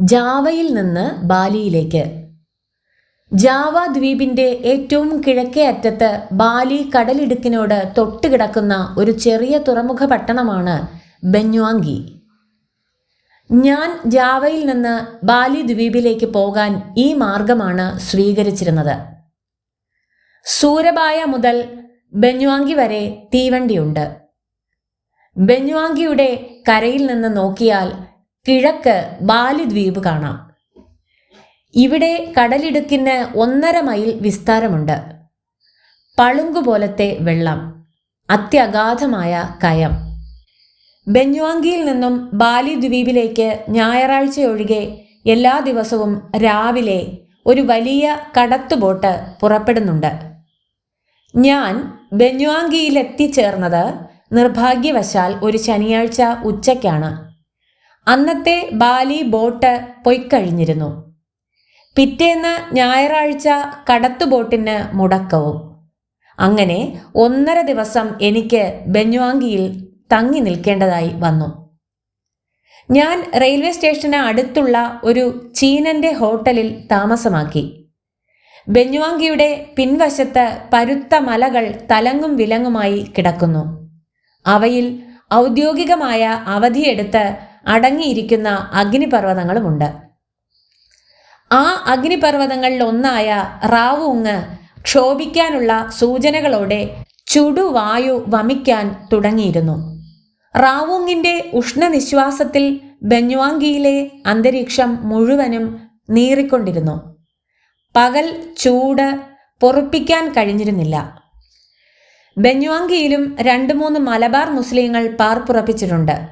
ജാവയിൽ നിന്ന് ബാലിയിലേക്ക്. ജാവ ദ്വീപിന്റെ ഏറ്റവും കിഴക്കേ അറ്റത്ത് ബാലി കടലിടുക്കിനോട് തൊട്ടുകിടക്കുന്ന ഒരു ചെറിയ തുറമുഖ പട്ടണമാണ് ബെന്വാങ്കി ഞാൻ ജാവയിൽ നിന്ന് ബാലി ദ്വീപിലേക്ക് പോകാൻ ഈ മാർഗമാണ് സ്വീകരിച്ചിരുന്നത്. സൂരബായ മുതൽ ബെന്വാങ്കി വരെ തീവണ്ടിയുണ്ട്. ബെന്വാങ്കിയുടെ കരയിൽ നിന്ന് നോക്കിയാൽ കിഴക്ക് ബാലി ദ്വീപ് കാണാം. ഇവിടെ കടലിടുക്കിന് ഒന്നര മൈൽ വിസ്താരമുണ്ട്. പളുങ്കുപോലത്തെ വെള്ളം അത്യഗാധമായ കയം. ബെന്വാങ്കിയിൽ നിന്നും ബാലി ദ്വീപിലേക്ക് ഞായറാഴ്ച ഒഴികെ എല്ലാ ദിവസവും രാവിലെ ഒരു വലിയ കടത്തുബോട്ട് പുറപ്പെടുന്നുണ്ട്. ഞാൻ ബെന്വാങ്കിയിൽ എത്തിച്ചേർന്നത് നിർഭാഗ്യവശാൽ ഒരു ശനിയാഴ്ച ഉച്ചയ്ക്കാണ്. അന്നത്തെ ബാലി ബോട്ട് പൊയ്ക്കഴിഞ്ഞിരുന്നു. പിറ്റേന്ന് ഞായറാഴ്ച കടത്തു ബോട്ടിന് മുടക്കവും. അങ്ങനെ ഒന്നര ദിവസം എനിക്ക് ബെന്വാങ്കിയിൽ തങ്ങി നിൽക്കേണ്ടതായി വന്നു. ഞാൻ റെയിൽവേ സ്റ്റേഷന് അടുത്തുള്ള ഒരു ചീനന്റെ ഹോട്ടലിൽ താമസമാക്കി. ബെന്വാങ്കിയുടെ പിൻവശത്ത് പരുത്ത മലകൾ തലങ്ങും വിലങ്ങുമായി കിടക്കുന്നു. അവയിൽ ഔദ്യോഗികമായ അവധിയെടുത്ത് അടങ്ങിയിരിക്കുന്ന അഗ്നിപർവതങ്ങളുമുണ്ട്. ആ അഗ്നിപർവതങ്ങളിൽ ഒന്നായ റാവുങ്ങ് ക്ഷോഭിക്കാനുള്ള സൂചനകളോടെ ചുടുവായു വമിക്കാൻ തുടങ്ങിയിരുന്നു. റാവുങ്ങിന്റെ ഉഷ്ണനിശ്വാസത്തിൽ ബെന്വാങ്കിയിലെ അന്തരീക്ഷം മുഴുവനും നീറിക്കൊണ്ടിരുന്നു. പകൽ ചൂട് പൊറുപ്പിക്കാൻ കഴിഞ്ഞിരുന്നില്ല. ബെന്വാങ്കിയിലും രണ്ട് മൂന്ന് മലബാർ മുസ്ലിങ്ങൾ പാർപ്പുറപ്പിച്ചിട്ടുണ്ട്.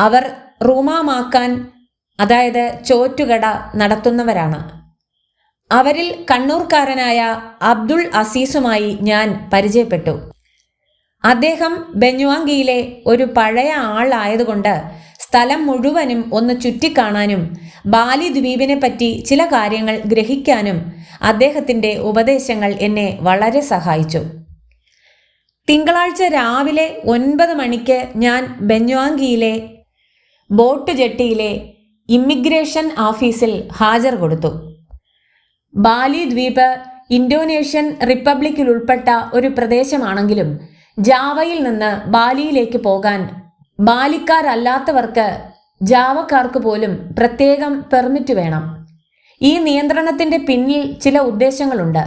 അവർ റൂമാമാക്കാൻ അതായത് ചോറ്റുകട നടത്തുന്നവരാണ്. അവരിൽ കണ്ണൂർക്കാരനായ അബ്ദുൾ അസീസുമായി ഞാൻ പരിചയപ്പെട്ടു. അദ്ദേഹം ബെന്വാങ്കിയിലെ ഒരു പഴയ ആളായതുകൊണ്ട് സ്ഥലം മുഴുവനും ഒന്ന് ചുറ്റിക്കാണാനും ബാലി ദ്വീപിനെ പറ്റി ചില കാര്യങ്ങൾ ഗ്രഹിക്കാനും അദ്ദേഹത്തിന്റെ ഉപദേശങ്ങൾ എന്നെ വളരെ സഹായിച്ചു. തിങ്കളാഴ്ച രാവിലെ ഒൻപത് മണിക്ക് ഞാൻ ബെന്വാങ്കിയിലെ ബോട്ട് ജെട്ടിയിലെ ഇമ്മിഗ്രേഷൻ ഓഫീസിൽ ഹാജർ കൊടുത്തു. ബാലി ദ്വീപ് ഇന്തോനേഷ്യൻ റിപ്പബ്ലിക്കിൽ ഉൾപ്പെട്ട ഒരു പ്രദേശമാണെങ്കിലും ജാവയിൽ നിന്ന് ബാലിയിലേക്ക് പോകാൻ ബാലിക്കാരല്ലാത്തവർക്ക് ജാവക്കാർക്ക് പോലും പ്രത്യേകം പെർമിറ്റ് വേണം. ഈ നിയന്ത്രണത്തിന്റെ പിന്നിൽ ചില ഉദ്ദേശങ്ങളുണ്ട്.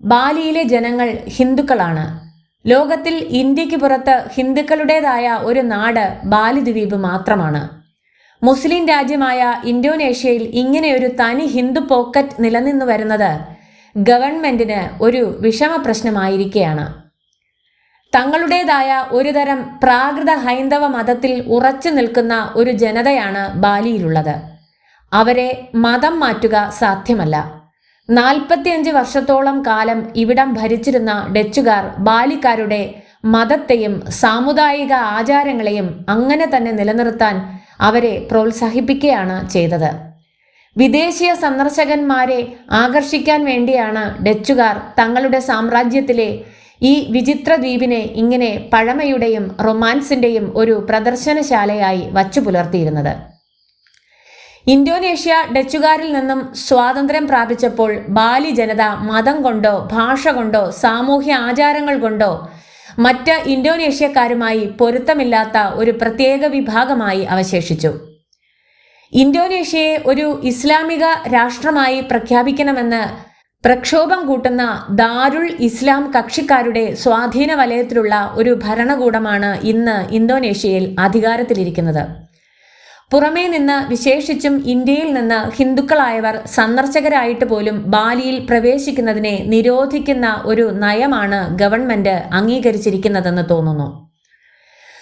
ബാലിയിലെ ജനങ്ങൾ ഹിന്ദുക്കളാണ്. ലോകത്തിൽ ഇന്ത്യയ്ക്ക് പുറത്ത് ഹിന്ദുക്കളുടേതായ ഒരു നാട് ബാലിദ്വീപ് മാത്രമാണ്. മുസ്ലിം രാജ്യമായ ഇന്തോനേഷ്യയിൽ ഇങ്ങനെയൊരു തനി ഹിന്ദു പോക്കറ്റ് നിലനിന്നു വരുന്നത് ഗവൺമെന്റിന് ഒരു വിഷമ പ്രശ്നമായിരിക്കുകയാണ് തങ്ങളുടേതായ ഒരുതരം പ്രാകൃത ഹൈന്ദവ മതത്തിൽ ഉറച്ചു നിൽക്കുന്ന ഒരു ജനതയാണ് ബാലിയിലുള്ളത്. അവരെ മതം മാറ്റുക സാധ്യമല്ല. നാൽപ്പത്തിയഞ്ച് വർഷത്തോളം കാലം ഇവിടം ഭരിച്ചിരുന്ന ഡച്ചുകാർ ബാലിക്കാരുടെ മതത്തെയും സാമുദായിക ആചാരങ്ങളെയും അങ്ങനെ തന്നെ നിലനിർത്താൻ അവരെ പ്രോത്സാഹിപ്പിക്കുകയാണ് ചെയ്തത്. വിദേശീയ സന്ദർശകന്മാരെ ആകർഷിക്കാൻ വേണ്ടിയാണ് ഡച്ചുകാർ തങ്ങളുടെ സാമ്രാജ്യത്തിലെ ഈ വിചിത്ര ദ്വീപിനെ ഇങ്ങനെ പഴമയുടെയും റൊമാൻസിന്റെയും ഒരു പ്രദർശനശാലയായി വച്ചു പുലർത്തിയിരുന്നത് ഇന്തോനേഷ്യ ഡച്ചുകാരിൽ നിന്നും സ്വാതന്ത്ര്യം പ്രാപിച്ചപ്പോൾ ബാലി ജനത മതം കൊണ്ടോ ഭാഷ കൊണ്ടോ സാമൂഹ്യ ആചാരങ്ങൾ കൊണ്ടോ മറ്റ് ഇന്തോനേഷ്യക്കാരുമായി പൊരുത്തമില്ലാത്ത ഒരു പ്രത്യേക വിഭാഗമായി അവശേഷിച്ചു. ഇന്തോനേഷ്യയെ ഒരു ഇസ്ലാമിക രാഷ്ട്രമായി പ്രഖ്യാപിക്കണമെന്ന് പ്രക്ഷോഭം കൂട്ടുന്ന ദാരുൾ ഇസ്ലാം കക്ഷിക്കാരുടെ സ്വാധീന വലയത്തിലുള്ള ഒരു ഭരണകൂടമാണ് ഇന്ന് ഇന്തോനേഷ്യയിൽ അധികാരത്തിലിരിക്കുന്നത്. പുറമേ നിന്ന് വിശേഷിച്ചും ഇന്ത്യയിൽ നിന്ന് ഹിന്ദുക്കളായവർ സന്ദർശകരായിട്ട് പോലും ബാലിയിൽ പ്രവേശിക്കുന്നതിനെ നിരോധിക്കുന്ന ഒരു നയമാണ് ഗവൺമെന്റ് അംഗീകരിച്ചിരിക്കുന്നതെന്ന് തോന്നുന്നു.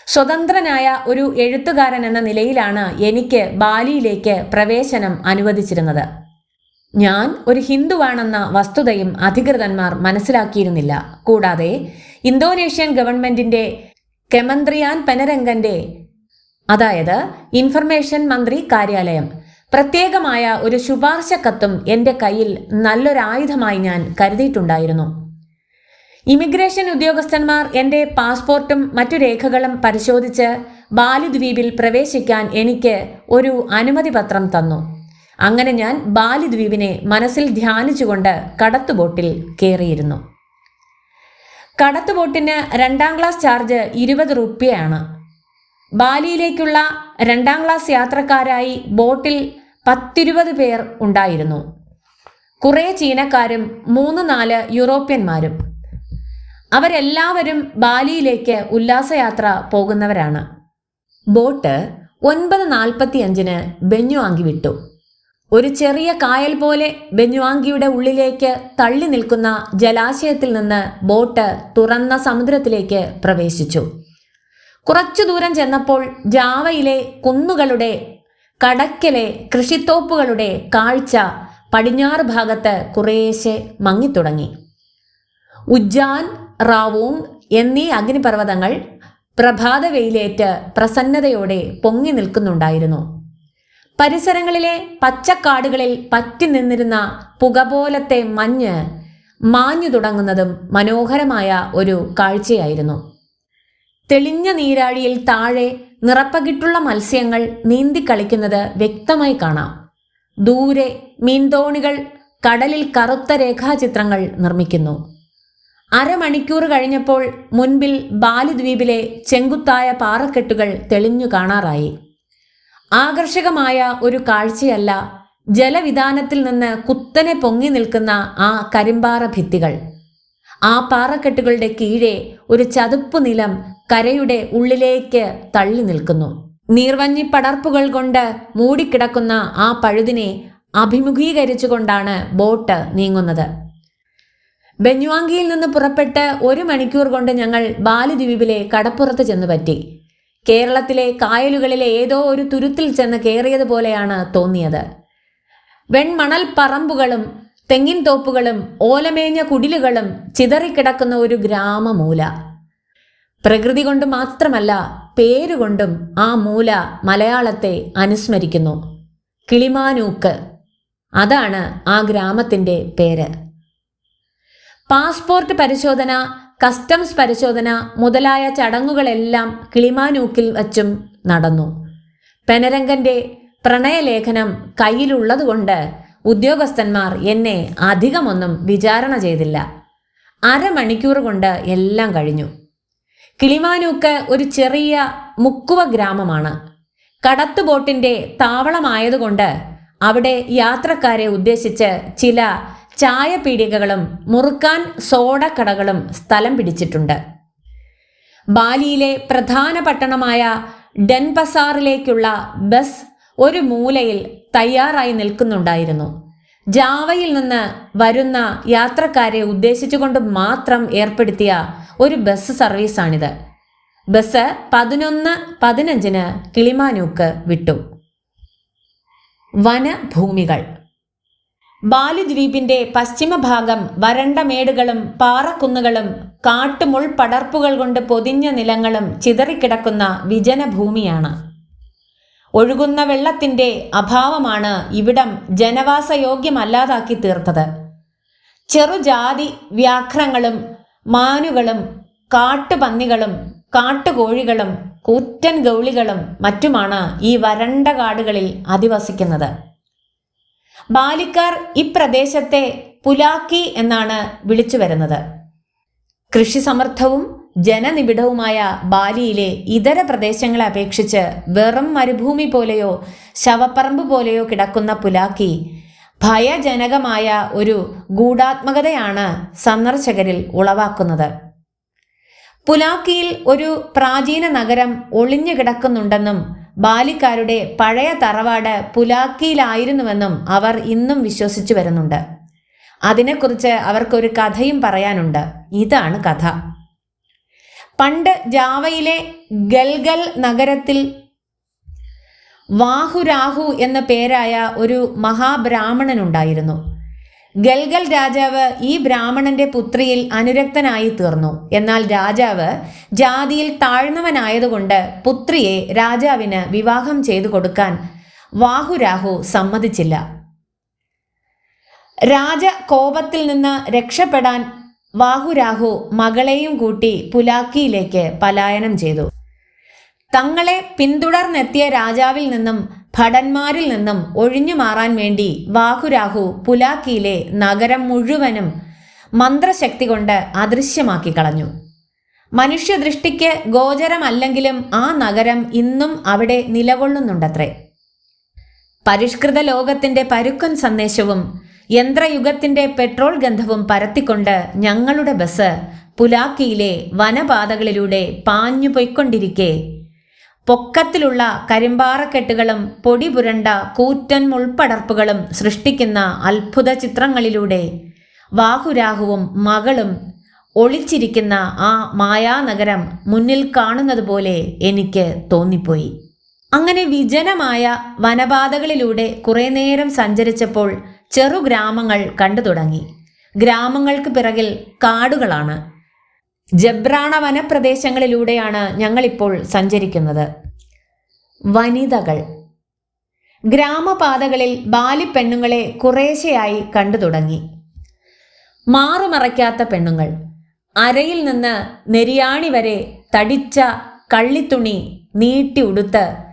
സ്വതന്ത്രനായ ഒരു എഴുത്തുകാരൻ എന്ന നിലയിലാണ് എനിക്ക് ബാലിയിലേക്ക് പ്രവേശനം അനുവദിച്ചിരുന്നത്. ഞാൻ ഒരു ഹിന്ദുവാണെന്ന വസ്തുതയും അധികൃതന്മാർ മനസ്സിലാക്കിയിരുന്നില്ല. കൂടാതെ ഇന്തോനേഷ്യൻ ഗവൺമെന്റിന്റെ കെമന്ത്രിയാൻ പെനരംഗന്റെ അതായത് ഇൻഫർമേഷൻ മന്ത്രി കാര്യാലയം. പ്രത്യേകമായ ഒരു ശുപാർശ കത്തും എന്റെ കയ്യിൽ നല്ലൊരായുധമായി ഞാൻ കരുതിയിട്ടുണ്ടായിരുന്നു. ഇമിഗ്രേഷൻ ഉദ്യോഗസ്ഥന്മാർ എന്റെ പാസ്പോർട്ടും മറ്റു രേഖകളും പരിശോധിച്ച് ബാലിദ്വീപിൽ പ്രവേശിക്കാൻ എനിക്ക് ഒരു അനുമതി പത്രം തന്നു. അങ്ങനെ ഞാൻ ബാലിദ്വീപിനെ മനസ്സിൽ ധ്യാനിച്ചുകൊണ്ട് കടത്തുബോട്ടിൽ കയറിയിരുന്നു. കടത്തുബോട്ടിന് രണ്ടാം ക്ലാസ് ചാർജ് ഇരുപത് റുപ്യയാണ്. ബാലിയിലേക്കുള്ള രണ്ടാം ക്ലാസ് യാത്രക്കാരായി ബോട്ടിൽ പത്തിരുപത് പേർ ഉണ്ടായിരുന്നു. കുറേ ചീനക്കാരും മൂന്ന് നാല് യൂറോപ്യന്മാരും. അവരെല്ലാവരും ബാലിയിലേക്ക് ഉല്ലാസയാത്ര പോകുന്നവരാണ്. ബോട്ട് ഒൻപത് നാൽപ്പത്തി അഞ്ചിന് ബെഞ്ഞുവാങ്കി വിട്ടു. ഒരു ചെറിയ കായൽ പോലെ ബെഞ്ഞുവാങ്കിയുടെ ഉള്ളിലേക്ക് തള്ളി നിൽക്കുന്ന ജലാശയത്തിൽ നിന്ന് ബോട്ട് തുറന്ന സമുദ്രത്തിലേക്ക് പ്രവേശിച്ചു. കുറച്ചു ദൂരം ചെന്നപ്പോൾ ജാവയിലെ കുന്നുകളുടെ കടക്കലെ കൃഷിത്തോപ്പുകളുടെ കാഴ്ച പടിഞ്ഞാറ് ഭാഗത്ത് കുറേശ്ശെ മങ്ങിത്തുടങ്ങി. ഉജ്ജാൻ റാവൂങ് എന്നീ അഗ്നിപർവതങ്ങൾ പ്രഭാത വെയിലേറ്റ് പ്രസന്നതയോടെ പൊങ്ങി നിൽക്കുന്നുണ്ടായിരുന്നു. പരിസരങ്ങളിലെ പച്ചക്കാടുകളിൽ പറ്റി നിന്നിരുന്ന പുക പോലത്തെ മഞ്ഞ് മാഞ്ഞു തുടങ്ങുന്നതും മനോഹരമായ ഒരു കാഴ്ചയായിരുന്നു. തെളിഞ്ഞ നീരാഴിയിൽ താഴെ നിറപ്പകിട്ടുള്ള മത്സ്യങ്ങൾ നീന്തിക്കളിക്കുന്നത് വ്യക്തമായി കാണാം. ദൂരെ മീൻതോണികൾ കടലിൽ കറുത്ത രേഖാചിത്രങ്ങൾ നിർമ്മിക്കുന്നു. അരമണിക്കൂർ കഴിഞ്ഞപ്പോൾ മുൻപിൽ ബാലിദ്വീപിലെ ചെങ്കുത്തായ പാറക്കെട്ടുകൾ തെളിഞ്ഞു കാണാറായി. ആകർഷകമായ ഒരു കാഴ്ചയല്ല ജലവിധാനത്തിൽ നിന്ന് കുത്തനെ പൊങ്ങി നിൽക്കുന്ന ആ കരിമ്പാറ ഭിത്തികൾ. ആ പാറക്കെട്ടുകളുടെ കീഴെ ഒരു ചതുപ്പ് നിലം കരയുടെ ഉള്ളിലേക്ക് തള്ളി നിൽക്കുന്നു. നീർവഞ്ഞി പടർപ്പുകൾ കൊണ്ട് മൂടിക്കിടക്കുന്ന ആ പഴുതിനെ അഭിമുഖീകരിച്ചുകൊണ്ടാണ് ബോട്ട് നീങ്ങുന്നത്. ബെന്യുവാങ്കിയിൽ നിന്ന് പുറപ്പെട്ട് ഒരു മണിക്കൂർ കൊണ്ട് ഞങ്ങൾ ബാലിദ്വീപിലെ കടപ്പുറത്ത് ചെന്ന് പറ്റി. കേരളത്തിലെ കായലുകളിലെ ഏതോ ഒരു തുരുത്തിൽ ചെന്ന് കയറിയതുപോലെയാണ് തോന്നിയത്. വെൺമണൽ പറമ്പുകളും തെങ്ങിൻ തോപ്പുകളും ഓലമേഞ്ഞ കുടിലുകളും ചിതറിക്കിടക്കുന്ന ഒരു ഗ്രാമമൂല. പ്രകൃതി കൊണ്ട് മാത്രമല്ല പേരുകൊണ്ടും ആ മൂല മലയാളത്തെ അനുസ്മരിക്കുന്നു. കിളിമാനൂക്ക്. അതാണ് ആ ഗ്രാമത്തിന്റെ പേര്. പാസ്പോർട്ട് പരിശോധന കസ്റ്റംസ് പരിശോധന മുതലായ ചടങ്ങുകളെല്ലാം കിളിമാനൂക്കിൽ വച്ചും നടന്നു. പെനരംഗന്റെ പ്രണയലേഖനം കയ്യിലുള്ളതുകൊണ്ട് ഉദ്യോഗസ്ഥന്മാർ എന്നെ അധികമൊന്നും വിചാരണ ചെയ്തില്ല. അരമണിക്കൂർ കൊണ്ട് എല്ലാം കഴിഞ്ഞു. കിളിമാനൂക്ക് ഒരു ചെറിയ മുക്കുവ ഗ്രാമമാണ്. കടത്തു ബോട്ടിന്റെ താവളമായതുകൊണ്ട് അവിടെ യാത്രക്കാരെ ഉദ്ദേശിച്ച് ചില ചായപീടികകളും മുറുക്കാൻ സോഡക്കടകളും സ്ഥലം പിടിച്ചിട്ടുണ്ട്. ബാലിയിലെ പ്രധാന പട്ടണമായ ഡെൻപസാറിലേക്കുള്ള ബസ് ഒരു മൂലയിൽ തയ്യാറായി നിൽക്കുന്നുണ്ടായിരുന്നു. ജാവയിൽ നിന്ന് വരുന്ന യാത്രക്കാരെ ഉദ്ദേശിച്ചുകൊണ്ട് മാത്രം ഏർപ്പെടുത്തിയ ഒരു ബസ് സർവീസാണിത്. ബസ് പതിനൊന്ന് പതിനഞ്ചിന് കിളിമാനൂക്ക് വിട്ടു. വനഭൂമികൾ. ബാലിദ്വീപിന്റെ പശ്ചിമഭാഗം വരണ്ട മേടുകളും പാറക്കുന്നുകളും കാട്ടുമുൾ പടർപ്പുകൾ കൊണ്ട് പൊതിഞ്ഞ നിലങ്ങളും ചിതറിക്കിടക്കുന്ന വിജനഭൂമിയാണ്. ഒഴുകുന്ന വെള്ളത്തിന്റെ അഭാവമാണ് ഇവിടം ജനവാസയോഗ്യമല്ലാതാക്കി തീർത്തത് ചെറുജാതി വ്യാഘ്രങ്ങളും മാനുകളും കാട്ടുപന്നികളും കാട്ടുകോഴികളും കൂറ്റൻ ഗൗളികളും മറ്റുമാണ് ഈ വരണ്ട കാടുകളിൽ അധിവസിക്കുന്നത്. ബാലിക്കാർ ഇപ്രദേശത്തെ പുലാക്കി എന്നാണ് വിളിച്ചു വരുന്നത് കൃഷി സമർത്ഥവും ജനനിബിഡവുമായ ബാലിയിലെ ഇതര പ്രദേശങ്ങളെ അപേക്ഷിച്ച് വെറും മരുഭൂമി പോലെയോ ശവപ്പറമ്പ് പോലെയോ കിടക്കുന്ന പുലാക്കി ഭയജനകമായ ഒരു ഗൂഢാത്മകതയാണ് സന്ദർശകരിൽ ഉളവാക്കുന്നത്. പുലാക്കിയിൽ ഒരു പ്രാചീന നഗരം ഒളിഞ്ഞു കിടക്കുന്നുണ്ടെന്നും ബാലിക്കാരുടെ പഴയ തറവാട് പുലാക്കിയിലായിരുന്നുവെന്നും അവർ ഇന്നും വിശ്വസിച്ചു വരുന്നുണ്ട്. അതിനെക്കുറിച്ച് അവർക്കൊരു കഥയും പറയാനുണ്ട്. ഇതാണ് കഥ. പണ്ട് ജാവയിലെ ഗൽഗൽ നഗരത്തിൽ വാഹുരാഹു എന്ന പേരായ ഒരു മഹാബ്രാഹ്മണനുണ്ടായിരുന്നു. ഗൽഗൽ രാജാവ് ഈ ബ്രാഹ്മണന്റെ പുത്രിയിൽ അനുരക്തനായി തീർന്നു. എന്നാൽ രാജാവ് ജാതിയിൽ താഴ്ന്നവനായതുകൊണ്ട് പുത്രിയെ രാജാവിന് വിവാഹം ചെയ്തു കൊടുക്കാൻ വാഹുരാഹു സമ്മതിച്ചില്ല. രാജ കോപത്തിൽ നിന്ന് രക്ഷപ്പെടാൻ വാഹുരാഹു മകളെയും കൂട്ടി പുലാക്കിയിലേക്ക് പലായനം ചെയ്തു. തങ്ങളെ പിന്തുടർന്നെത്തിയ രാജാവിൽ നിന്നും ഭടന്മാരിൽ നിന്നും ഒഴിഞ്ഞു മാറാൻ വേണ്ടി വാഹുരാഹു പുലാക്കിയിലെ നഗരം മുഴുവനും മന്ത്രശക്തി കൊണ്ട് അദൃശ്യമാക്കി കളഞ്ഞു. മനുഷ്യദൃഷ്ടിക്ക് ഗോചരമല്ലെങ്കിലും ആ നഗരം ഇന്നും അവിടെ നിലകൊള്ളുന്നുണ്ടത്രേ. പരിഷ്കൃത ലോകത്തിന്റെ പരുക്കൻ സന്ദേശവും യന്ത്രയുഗത്തിന്റെ പെട്രോൾ ഗന്ധവും പരത്തിക്കൊണ്ട് ഞങ്ങളുടെ ബസ് പുലാക്കിയിലെ വനപാതകളിലൂടെ പാഞ്ഞു പൊയ്ക്കൊണ്ടിരിക്കെ പൊക്കത്തിലുള്ള കരിമ്പാറക്കെട്ടുകളും പൊടിപുരണ്ട കൂറ്റൻ മുൾപ്പടർപ്പുകളും സൃഷ്ടിക്കുന്ന അത്ഭുത ചിത്രങ്ങളിലൂടെ വാഹുരാഹുവും മകളും ഒളിച്ചിരിക്കുന്ന ആ മായാനഗരം മുന്നിൽ കാണുന്നത് പോലെ എനിക്ക് തോന്നിപ്പോയി. അങ്ങനെ വിജനമായ വനപാതകളിലൂടെ കുറേ നേരം സഞ്ചരിച്ചപ്പോൾ ചെറു ഗ്രാമങ്ങൾ കണ്ടു തുടങ്ങി. ഗ്രാമങ്ങൾക്ക് പിറകിൽ കാടുകളാണ്. ജബ്രാണ വനപ്രദേശങ്ങളിലൂടെയാണ് ഞങ്ങളിപ്പോൾ സഞ്ചരിക്കുന്നത്. വനിതകൾ. ഗ്രാമപാതകളിൽ ബാലിപ്പെണ്ണുങ്ങളെ കുറേശ്ശെയായി കണ്ടു തുടങ്ങി. മാറുമറയ്ക്കാത്ത പെണ്ണുങ്ങൾ. അരയിൽ നിന്ന് നെരിയാണി വരെ തടിച്ച കള്ളിത്തുണി നീട്ടി ഉടുത്ത്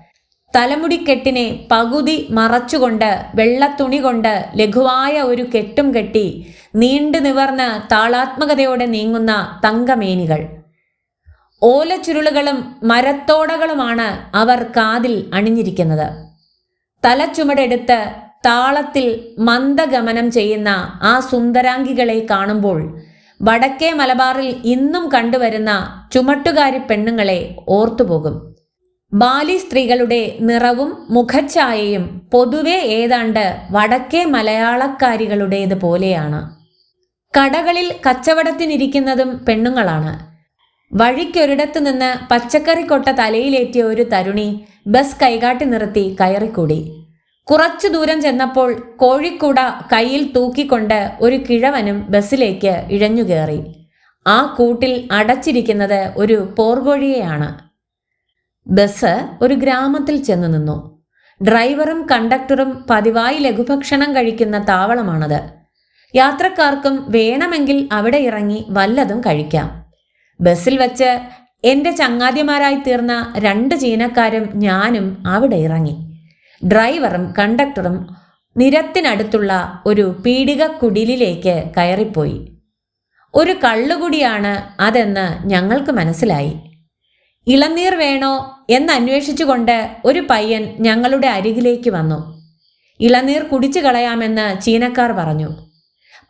തലമുടിക്കെട്ടിനെ പകുതി മറച്ചുകൊണ്ട് വെള്ളത്തുണി കൊണ്ട് ലഘുവായ ഒരു കെട്ടും കെട്ടി നീണ്ടു നിവർന്ന് താളാത്മകതയോടെ നീങ്ങുന്ന തങ്കമേനികൾ. ഓലച്ചുരുളുകളും മരത്തോടകളുമാണ് അവർ കാതിൽ അണിഞ്ഞിരിക്കുന്നത്. തലച്ചുമടെടുത്ത് താളത്തിൽ മന്ദഗമനം ചെയ്യുന്ന ആ സുന്ദരാംഗികളെ കാണുമ്പോൾ വടക്കേ മലബാറിൽ ഇന്നും കണ്ടുവരുന്ന ചുമട്ടുകാരി പെണ്ണുങ്ങളെ ഓർത്തുപോകും. ബാലി സ്ത്രീകളുടെ നിറവും മുഖഛായയും പൊതുവെ ഏതാണ്ട് വടക്കേ മലയാളക്കാരികളുടേത് പോലെയാണ്. കടകളിൽ കച്ചവടത്തിനിരിക്കുന്നതും പെണ്ണുങ്ങളാണ്. വഴിക്കൊരിടത്തു നിന്ന് പച്ചക്കറി കൊട്ട തലയിലേറ്റിയ ഒരു തരുണി ബസ് കൈകാട്ടി നിർത്തി കയറിക്കൂടി. കുറച്ചു ദൂരം ചെന്നപ്പോൾ കോഴിക്കൂട കയ്യിൽ തൂക്കിക്കൊണ്ട് ഒരു കിഴവനും ബസ്സിലേക്ക് ഇഴഞ്ഞുകയറി. ആ കൂട്ടിൽ അടച്ചിരിക്കുന്നത് ഒരു പോർകോഴിയെയാണ് ബസ് ഒരു ഗ്രാമത്തിൽ ചെന്നു നിന്നു. ഡ്രൈവറും കണ്ടക്ടറും പതിവായി ലഘുഭക്ഷണം കഴിക്കുന്ന താവളമാണത്. യാത്രക്കാർക്കും വേണമെങ്കിൽ അവിടെ ഇറങ്ങി വല്ലതും കഴിക്കാം. ബസ്സിൽ വച്ച് എന്റെ ചങ്ങാതിമാരായി തീർന്ന രണ്ട് ചീനക്കാരും ഞാനും അവിടെ ഇറങ്ങി. ഡ്രൈവറും കണ്ടക്ടറും നിരത്തിനടുത്തുള്ള ഒരു പീടിക കുടിലിലേക്ക് കയറിപ്പോയി. ഒരു കള്ളുകുടിയാണ് അതെന്ന് ഞങ്ങൾക്ക് മനസ്സിലായി. ഇളനീർ വേണോ എന്നന്വേഷിച്ചുകൊണ്ട് ഒരു പയ്യൻ ഞങ്ങളുടെ അരികിലേക്ക് വന്നു. ഇളനീർ കുടിച്ചു കളയാമെന്ന് ചീനക്കാർ പറഞ്ഞു.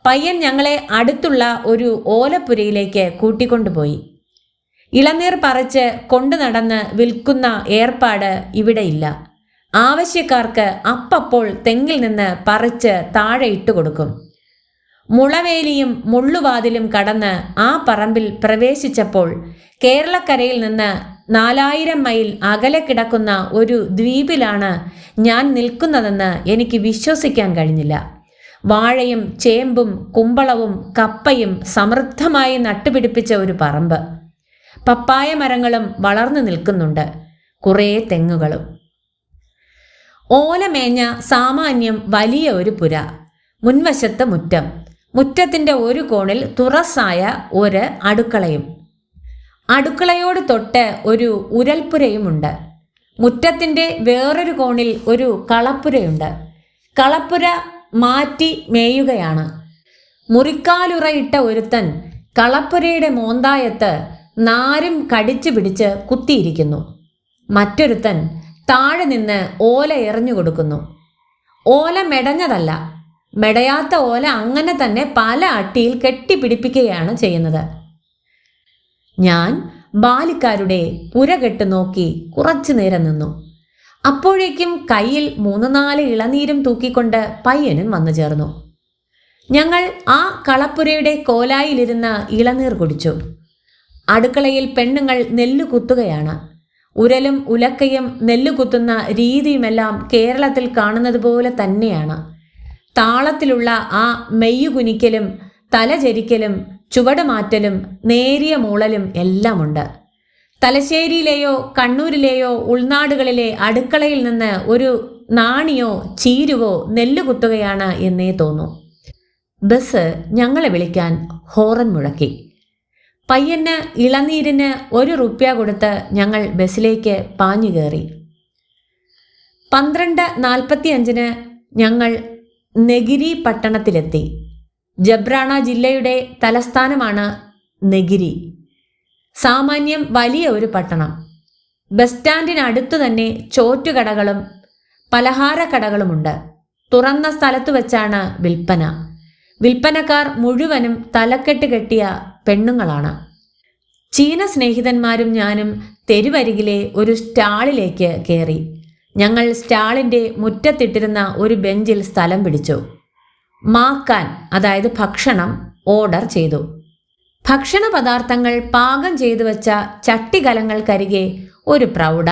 പയ്യൻ ഞങ്ങളെ അടുത്തുള്ള ഒരു ഓലപ്പുരയിലേക്ക് കൂട്ടിക്കൊണ്ടുപോയി. ഇളനീർ പറിച്ച് കൊണ്ടു നടന്ന് വിൽക്കുന്ന ഏർപ്പാട് ഇവിടെയില്ല ആവശ്യക്കാർക്ക് അപ്പപ്പോൾ തെങ്ങിൽ നിന്ന് പറിച്ച് താഴെ ഇട്ടുകൊടുക്കും. മുളവേലിയും മുള്ളുവാതിലും കടന്ന് ആ പറമ്പിൽ പ്രവേശിച്ചപ്പോൾ കേരളക്കരയിൽ നിന്ന് നാലായിരം മൈൽ അകലെ കിടക്കുന്ന ഒരു ദ്വീപിലാണ് ഞാൻ നിൽക്കുന്നതെന്ന് എനിക്ക് വിശ്വസിക്കാൻ കഴിഞ്ഞില്ല. വാഴയും ചേമ്പും കുമ്പളവും കപ്പയും സമൃദ്ധമായി നട്ടുപിടിപ്പിച്ച ഒരു പറമ്പ്. പപ്പായ മരങ്ങളും വളർന്നു നിൽക്കുന്നുണ്ട്. കുറേ തെങ്ങുകളും. ഓലമേഞ്ഞ സാമാന്യം വലിയ ഒരു പുര. മുൻവശത്ത് മുറ്റം. മുറ്റത്തിന്റെ ഒരു കോണിൽ തുറസായ ഒരു അടുക്കളയും. അടുക്കളയോട് തൊട്ട് ഒരു ഉരൽപ്പുരയുമുണ്ട്. മുറ്റത്തിന്റെ വേറൊരു കോണിൽ ഒരു കളപ്പുരയുണ്ട്. കളപ്പുര മാറ്റി മേയുകയാണ്. മുറിക്കാലുറയിട്ട ഒരുത്തൻ കളപ്പുരയുടെ മോന്തായത്ത് നാരും കടിച്ചു പിടിച്ച് കുത്തിയിരിക്കുന്നു. മറ്റൊരുത്തൻ താഴെ നിന്ന് ഓല എറിഞ്ഞു കൊടുക്കുന്നു. ഓല മെടഞ്ഞതല്ല മെടയാത്ത ഓല അങ്ങനെ തന്നെ പല അട്ടിയിൽ കെട്ടിപ്പിടിപ്പിക്കുകയാണ് ചെയ്യുന്നത്. ഞാൻ ബാലിക്കാരുടെ പുരകെട്ട് നോക്കി കുറച്ചു നേരം നിന്നു. അപ്പോഴേക്കും കയ്യിൽ മൂന്ന് നാല് ഇളനീരും തൂക്കിക്കൊണ്ട് പയ്യനും വന്നു ചേർന്നു. ഞങ്ങൾ ആ കളപ്പുരയുടെ കോലായിലിരുന്ന് ഇളനീർ കുടിച്ചു. അടുക്കളയിൽ പെണ്ണുങ്ങൾ നെല്ലു കുത്തുകയാണ്. ഉരലും ഉലക്കയും നെല്ലു കുത്തുന്ന രീതിയുമെല്ലാം കേരളത്തിൽ കാണുന്നത് പോലെ തന്നെയാണ്. താളത്തിലുള്ള ആ മെയ്യുകുനിക്കലും തലചരിക്കലും ചുവടുമാറ്റലും നേരിയ മൂളലും എല്ലാമുണ്ട്. തലശ്ശേരിയിലെയോ കണ്ണൂരിലെയോ ഉൾനാടുകളിലെ അടുക്കളയിൽ നിന്ന് ഒരു നാണിയോ ചീരുവോ നെല്ലുകുത്തുകയാണ് എന്നേ തോന്നൂ. ബസ് ഞങ്ങളെ വിളിക്കാൻ ഹോറൻ മുഴക്കി. പയ്യന് ഇളനീരിന് ഒരു റുപ്യ കൊടുത്ത് ഞങ്ങൾ ബസ്സിലേക്ക് പാഞ്ഞു കയറി പന്ത്രണ്ട് നാൽപ്പത്തി അഞ്ചിന് ഞങ്ങൾ നെഗിരി പട്ടണത്തിലെത്തി. ജബ്രാണ ജില്ലയുടെ തലസ്ഥാനമാണ് നെഗിരി. സാമാന്യം വലിയ ഒരു പട്ടണം. ബസ് സ്റ്റാൻഡിനടുത്തു തന്നെ ചോറ്റുകടകളും പലഹാരക്കടകളുമുണ്ട്. തുറന്ന സ്ഥലത്ത് വെച്ചാണ് വിൽപ്പന. വിൽപ്പനക്കാർ മുഴുവനും തലക്കെട്ട് കെട്ടിയ പെണ്ണുങ്ങളാണ്. ചീന സ്നേഹിതന്മാരും ഞാനും തെരുവരികിലെ ഒരു സ്റ്റാളിലേക്ക് കയറി ഞങ്ങൾ സ്റ്റാളിന്റെ മുറ്റത്തിട്ടിരുന്ന ഒരു ബെഞ്ചിൽ സ്ഥലം പിടിച്ചു. മാക്കാൻ അതായത് ഭക്ഷണം ഓർഡർ ചെയ്തു. ഭക്ഷണ പദാർത്ഥങ്ങൾ പാകം ചെയ്തു വെച്ച ചട്ടികലങ്ങൾക്കരികെ ഒരു പ്രൗഢ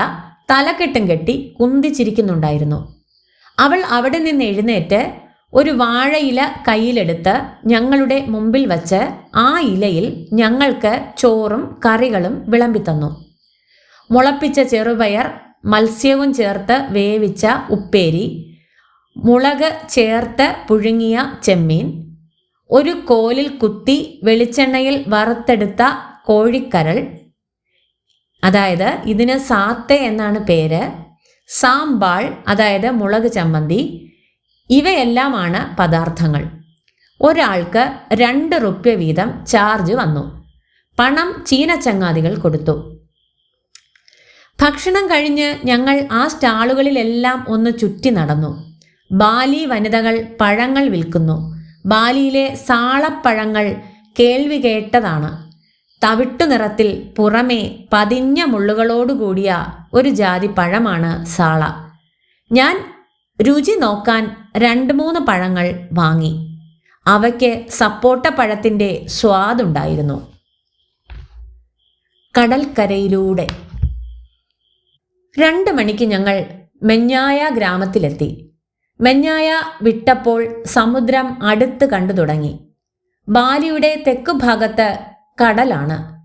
തലക്കെട്ടും കെട്ടി കുന്തിച്ചിരിക്കുന്നുണ്ടായിരുന്നു. അവൾ അവിടെ നിന്ന് എഴുന്നേറ്റ് ഒരു വാഴയില കയ്യിലെടുത്ത് ഞങ്ങളുടെ മുമ്പിൽ വച്ച് ആ ഇലയിൽ ഞങ്ങൾക്ക് ചോറും കറികളും വിളമ്പിത്തന്നു മുളപ്പിച്ച ചെറുപയർ മത്സ്യവും ചേർത്ത് വേവിച്ച ഉപ്പേരി മുളക് ചേർത്ത് പുഴുങ്ങിയ ചെമ്മീൻ ഒരു കോലിൽ കുത്തി വെളിച്ചെണ്ണയിൽ വറുത്തെടുത്ത കോഴിക്കരൾ അതായത് ഇതിന് സാത്തെ എന്നാണ് പേര് സാമ്പാൾ അതായത് മുളക് ചമ്മന്തി ഇവയെല്ലാമാണ് പദാർത്ഥങ്ങൾ. ഒരാൾക്ക് രണ്ട് റുപ്യ വീതം ചാർജ് വന്നു. പണം ചീനച്ചങ്ങാതികൾ കൊടുത്തു. ഭക്ഷണം കഴിഞ്ഞ് ഞങ്ങൾ ആ സ്റ്റാളുകളിലെല്ലാം ഒന്ന് ചുറ്റി നടന്നു. ബാലി വനിതകൾ പഴങ്ങൾ വിൽക്കുന്നു. ബാലിയിലെ സാളപ്പഴങ്ങൾ കേൾവി കേട്ടതാണ്. തവിട്ടു നിറത്തിൽ പുറമേ പതിഞ്ഞ മുള്ളുകളോടുകൂടിയ ഒരു ജാതി പഴമാണ് സാള. ഞാൻ രുചി നോക്കാൻ രണ്ട് മൂന്ന് പഴങ്ങൾ വാങ്ങി. അവയ്ക്ക് സപ്പോട്ട പഴത്തിന്റെ സ്വാദുണ്ടായിരുന്നു. കടൽക്കരയിലൂടെ രണ്ട് മണിക്ക് ഞങ്ങൾ മെഞ്ഞായ ഗ്രാമത്തിലെത്തി. മെഞ്ഞായ വിട്ടപ്പോൾ സമുദ്രം അടുത്ത് കണ്ടു തുടങ്ങി. ബാലിയുടെ തെക്ക് ഭാഗത്ത് കടലാണ്.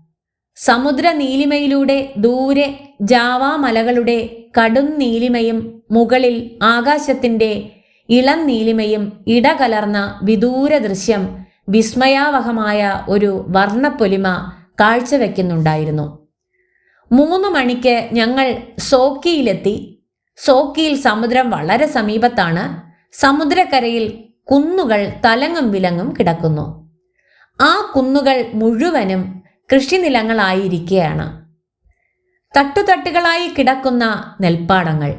സമുദ്ര നീലിമയിലൂടെ ദൂരെ ജാവാ മലകളുടെ കടും നീലിമയും മുകളിൽ ആകാശത്തിന്റെ ഇളം നീലിമയും ഇടകലർന്ന വിദൂര ദൃശ്യം വിസ്മയാവഹമായ ഒരു വർണപ്പൊലിമ കാഴ്ചവെക്കുന്നുണ്ടായിരുന്നു. മൂന്ന് മണിക്ക് ഞങ്ങൾ സോക്കിയിലെത്തി. സോക്കിയിൽ സമുദ്രം വളരെ സമീപത്താണ്. സമുദ്രക്കരയിൽ കുന്നുകൾ തലങ്ങും വിലങ്ങും കിടക്കുന്നു. ആ കുന്നുകൾ മുഴുവനും കൃഷിനിലങ്ങളായിരിക്കുകയാണ് തട്ടുതട്ടുകളായി കിടക്കുന്ന നെൽപ്പാടങ്ങൾ.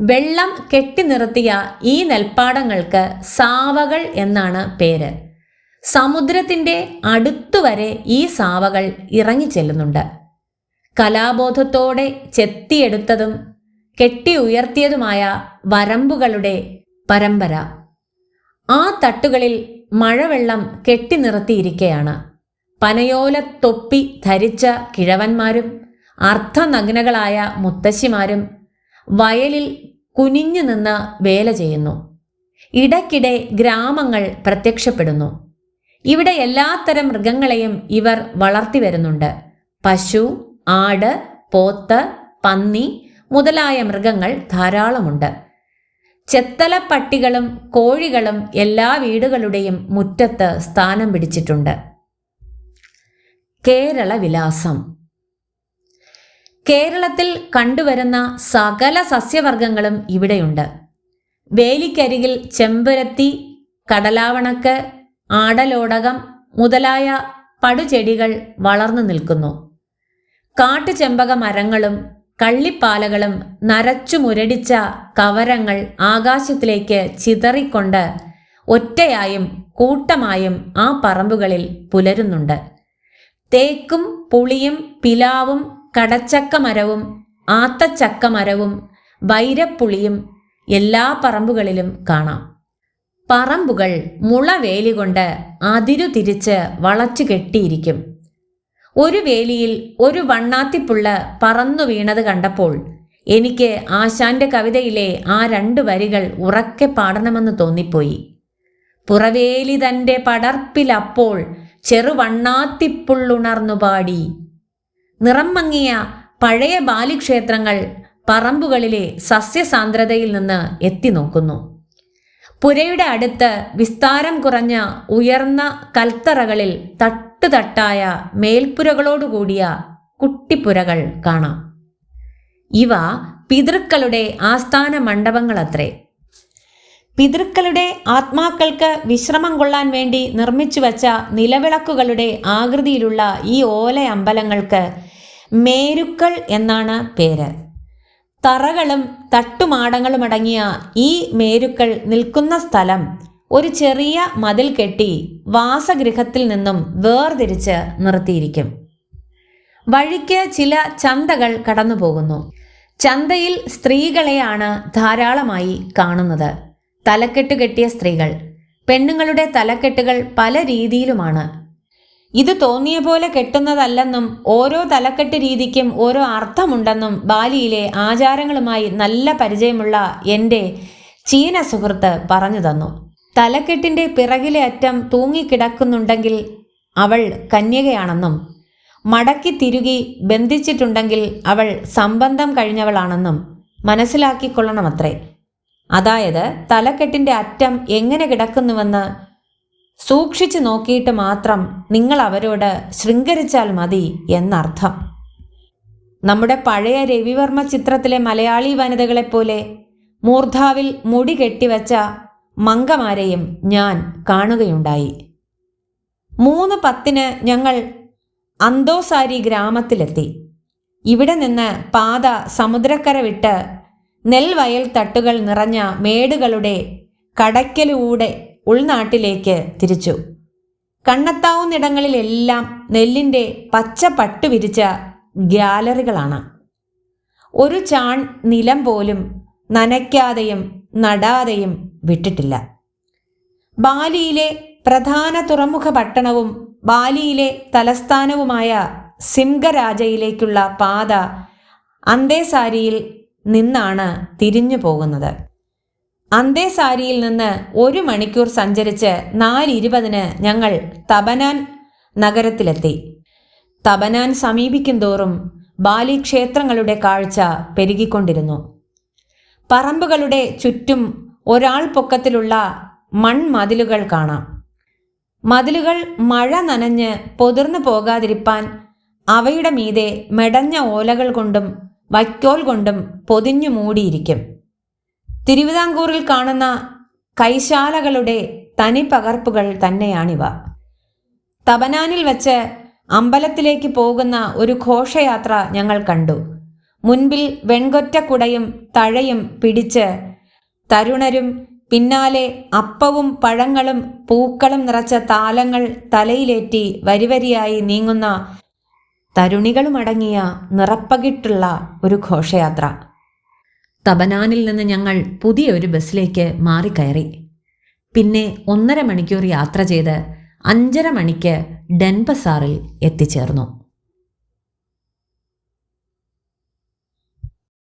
വെള്ളം കെട്ടി നിർത്തിയ ഈ നെൽപ്പാടങ്ങൾക്ക് സാവകൾ എന്നാണ് പേര്. സമുദ്രത്തിന്റെ അടുത്തുവരെ ഈ സാവകൾ ഇറങ്ങിച്ചെല്ലുന്നുണ്ട്. കലാബോധത്തോടെ ചെത്തിയെടുത്തതും കെട്ടി ഉയർത്തിയതുമായ വരമ്പുകളുടെ പരമ്പര. ആ തട്ടുകളിൽ മഴവെള്ളം കെട്ടി നിർത്തിയിരിക്കയാണ് പനയോല തൊപ്പി ധരിച്ച കിഴവന്മാരും അർത്ഥനഗ്നകളായ മുത്തശ്ശിമാരും വയലിൽ കുനിഞ്ഞു നിന്ന് വേല ചെയ്യുന്നു. ഇടയ്ക്കിടെ ഗ്രാമങ്ങൾ പ്രത്യക്ഷപ്പെടുന്നു. ഇവിടെ എല്ലാത്തരം മൃഗങ്ങളെയും ഇവർ വളർത്തി വരുന്നുണ്ട്. പശു ആട് പോത്ത് പന്നി മുതലായ മൃഗങ്ങൾ ധാരാളമുണ്ട്. ചെത്തല പട്ടികളും കോഴികളും എല്ലാ വീടുകളുടെയും മുറ്റത്ത് സ്ഥാനം പിടിച്ചിട്ടുണ്ട്. കേരള വിലാസം കേരളത്തിൽ കണ്ടുവരുന്ന സകല സസ്യവർഗങ്ങളും ഇവിടെയുണ്ട്. വേലിക്കരികിൽ ചെമ്പരത്തി കടലാവണക്ക് ആടലോടകം മുതലായ പടുചെടികൾ വളർന്നു നിൽക്കുന്നു. കാട്ടുചെമ്പക മരങ്ങളും കള്ളിപ്പാലകളും നരച്ചു മുരടിച്ച കവരങ്ങൾ ആകാശത്തിലേക്ക് ചിതറിക്കൊണ്ട് ഒറ്റയായും കൂട്ടമായും ആ പറമ്പുകളിൽ പുലരുന്നുണ്ട്. തേക്കും പുളിയും പിലാവും കടച്ചക്ക മരവും ആത്തച്ചക്ക മരവും വൈരപ്പുളിയും എല്ലാ പറമ്പുകളിലും കാണാം. പറമ്പുകൾ മുളവേലി കൊണ്ട് അതിരു തിരിച്ച് വളച്ചു കെട്ടിയിരിക്കും ഒരു വേലിയിൽ ഒരു വണ്ണാത്തിപ്പുള്ള പറന്നു വീണത് കണ്ടപ്പോൾ എനിക്ക് ആശാന്റെ കവിതയിലെ ആ രണ്ട് വരികൾ ഉറക്കെ പാടണമെന്ന് തോന്നിപ്പോയി. പുറവേലി തന്റെ പടർപ്പിലപ്പോൾ ചെറുവണ്ണാത്തിപ്പുള്ളുണർന്നു പാടി. നിറം മങ്ങിയ പഴയ ബാലിക്ഷേത്രങ്ങൾ പറമ്പുകളിലെ സസ്യസാന്ദ്രതയിൽ നിന്ന് എത്തി നോക്കുന്നു. പുരയുടെ അടുത്ത് വിസ്താരം കുറഞ്ഞ ഉയർന്ന കൽത്തറകളിൽ തട്ടുതട്ടായ മേൽപ്പുരകളോടുകൂടിയ കുട്ടിപ്പുരകൾ കാണാം. ഇവ പിതൃക്കളുടെ ആസ്ഥാന മണ്ഡപങ്ങളത്രേ. പിതൃക്കളുടെ ആത്മാക്കൾക്ക് വിശ്രമം കൊള്ളാൻ വേണ്ടി നിർമ്മിച്ചു വച്ച നിലവിളക്കുകളുടെ ആകൃതിയിലുള്ള ഈ ഓല അമ്പലങ്ങൾക്ക് മേരുക്കൾ എന്നാണ് പേര്. തറകളും തട്ടുമാടങ്ങളും അടങ്ങിയ ഈ മേരുക്കൾ നിൽക്കുന്ന സ്ഥലം ഒരു ചെറിയ മതിൽ കെട്ടി വാസഗൃഹത്തിൽ നിന്നും വേർതിരിച്ച് നിർത്തിയിരിക്കും. വഴിക്ക് ചില ചന്തകൾ കടന്നു പോകുന്നു ചന്തയിൽ സ്ത്രീകളെയാണ് ധാരാളമായി കാണുന്നത്. തലക്കെട്ട് കെട്ടിയ സ്ത്രീകൾ. പെണ്ണുങ്ങളുടെ തലക്കെട്ടുകൾ പല രീതിയിലുമാണ്. ഇത് തോന്നിയ പോലെ കെട്ടുന്നതല്ലെന്നും ഓരോ തലക്കെട്ട് രീതിക്കും ഓരോ അർത്ഥമുണ്ടെന്നും ബാലിയിലെ ആചാരങ്ങളുമായി നല്ല പരിചയമുള്ള എന്റെ ചീന സുഹൃത്ത് പറഞ്ഞു തന്നു. തലക്കെട്ടിന്റെ പിറകിലെ അറ്റം തൂങ്ങിക്കിടക്കുന്നുണ്ടെങ്കിൽ അവൾ കന്യകയാണെന്നും മടക്കി തിരുകി ബന്ധിച്ചിട്ടുണ്ടെങ്കിൽ അവൾ സംബന്ധം കഴിഞ്ഞവളാണെന്നും മനസ്സിലാക്കിക്കൊള്ളണമത്രേ. അതായത് തലക്കെട്ടിന്റെ അറ്റം എങ്ങനെ കിടക്കുന്നുവെന്ന് സൂക്ഷിച്ചു നോക്കിയിട്ട് മാത്രം നിങ്ങൾ അവരോട് ശൃംഗരിച്ചാൽ മതി എന്നർത്ഥം. നമ്മുടെ പഴയ രവിവർമ്മ ചിത്രത്തിലെ മലയാളി വനിതകളെപ്പോലെ മൂർധാവിൽ മുടി കെട്ടിവച്ച മങ്കമാരെയും ഞാൻ കാണുകയുണ്ടായി. മൂന്ന് പത്തിന് ഞങ്ങൾ അന്തോസാരി ഗ്രാമത്തിലെത്തി. ഇവിടെ നിന്ന് പാത സമുദ്രക്കര വിട്ട് നെൽവയൽ തട്ടുകൾ നിറഞ്ഞ മേടുകളുടെ കടയ്ക്കലൂടെ ഉൾനാട്ടിലേക്ക് തിരിച്ചു. കണ്ണെത്താവുന്നിടങ്ങളിലെല്ലാം നെല്ലിന്റെ പച്ച പട്ടു വിരിച്ച ഗ്യാലറികളാണ്. ഒരു ചാൺ നിലം പോലും നനയ്ക്കാതെയും നടാതെയും വിട്ടിട്ടില്ല. ബാലിയിലെ പ്രധാന തുറമുഖ പട്ടണവും ബാലിയിലെ തലസ്ഥാനവുമായ സിംഗരാജയിലേക്കുള്ള പാത അന്തേസാരിയിൽ നിന്നാണ് തിരിഞ്ഞു പോകുന്നത്. അന്തേസാരിയിൽ നിന്ന് ഒരു മണിക്കൂർ സഞ്ചരിച്ച് നാലിരുപതിന് ഞങ്ങൾ തബനാൻ നഗരത്തിലെത്തി. തബനാൻ സമീപിക്കും തോറും ബാലി ക്ഷേത്രങ്ങളുടെ കാഴ്ച പെരുകിക്കൊണ്ടിരുന്നു. പറമ്പുകളുടെ ചുറ്റും ഒരാൾ പൊക്കത്തിലുള്ള മൺമതിലുകൾ കാണാം. മതിലുകൾ മഴ നനഞ്ഞ് പൊതിർന്നു പോകാതിരിപ്പാൻ അവയുടെ മീതെ മെടഞ്ഞ ഓലകൾ കൊണ്ടും വൈക്കോൽ കൊണ്ടും പൊതിഞ്ഞു മൂടിയിരിക്കും. തിരുവിതാംകൂറിൽ കാണുന്ന കൈശാലകളുടെ തനി പകർപ്പുകൾ തന്നെയാണിവ. തപനാനിൽ വച്ച് അമ്പലത്തിലേക്ക് പോകുന്ന ഒരു ഘോഷയാത്ര ഞങ്ങൾ കണ്ടു. മുൻപിൽ വെൺകൊറ്റക്കുടയും തഴയും പിടിച്ച് തരുണരും പിന്നാലെ അപ്പവും പഴങ്ങളും പൂക്കളും നിറച്ച താലങ്ങൾ തലയിലേറ്റി വരിവരിയായി നീങ്ങുന്ന തരുണികളുമടങ്ങിയ നിറപ്പകിട്ടുള്ള ഒരു ഘോഷയാത്ര. തബനാനിൽ നിന്ന് ഞങ്ങൾ പുതിയ ഒരു ബസ്സിലേക്ക് മാറിക്കയറി. പിന്നെ ഒന്നര മണിക്കൂർ യാത്ര ചെയ്ത് അഞ്ചര മണിക്ക് ഡെൻബസാറിൽ എത്തിച്ചേർന്നു.